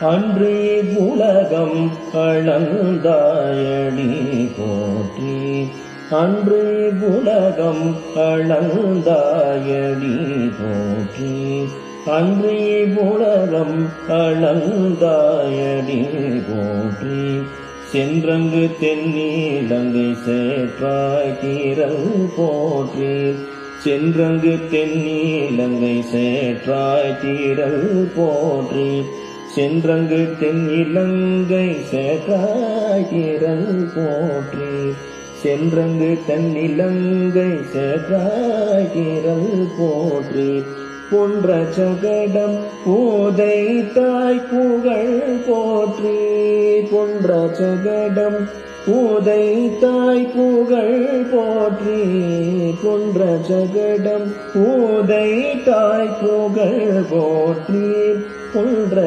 அன்று உலகம் அளந்தாயடி போற்றி. அன்று உலகம் அளந்தாயடி போற்றி. அன்று உலகம் அளந்தாயடி போற்றி. சென்றங்கு தென்னீலங்கை சேற்றாய் தீரல் போற்றி. சென்றங்கு தென்னீலங்கை சேற்றாய் தீரல் போற்றி. சென்றங்கு தென்னிலங்கை சேற்றாய் தீரல் போற்றி. சென்றங்கு தென்னிலங்கை சேற்றாய் தீரல் போற்றி. பொன்ற சகடம் பூதை தாய் புகழ் போற்றி. பொன்ற சகடம் பூதை தாய் புகழ் போற்றி. பொன்ற சகடம் பூதை தாய் புகழ் போற்றி. பொன்ற